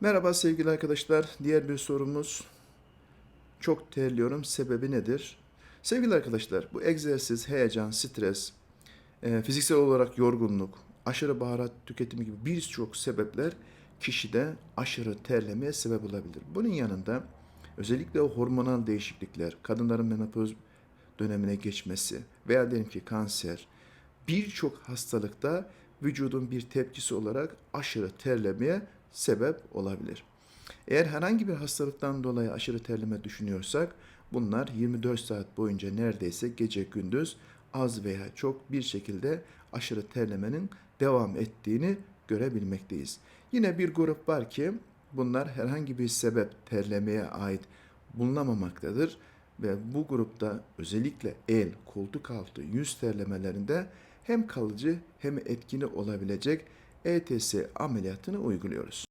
Merhaba sevgili arkadaşlar. Diğer bir sorumuz. Çok terliyorum. Sebebi nedir? Sevgili arkadaşlar, bu egzersiz, heyecan, stres, e, fiziksel olarak yorgunluk, aşırı baharat tüketimi gibi birçok sebepler kişide aşırı terlemeye sebep olabilir. Bunun yanında özellikle hormonal değişiklikler, kadınların menopoz dönemine geçmesi veya diyelim ki kanser, birçok hastalıkta vücudun bir tepkisi olarak aşırı terlemeye sebep olabilir. Eğer herhangi bir hastalıktan dolayı aşırı terleme düşünüyorsak bunlar 24 saat boyunca neredeyse gece gündüz az veya çok bir şekilde aşırı terlemenin devam ettiğini görebilmekteyiz. Yine bir grup var ki bunlar herhangi bir sebep terlemeye ait bulunamamaktadır ve bu grupta özellikle el, koltuk altı, yüz terlemelerinde hem kalıcı hem etkili olabilecek ETS ameliyatını uyguluyoruz.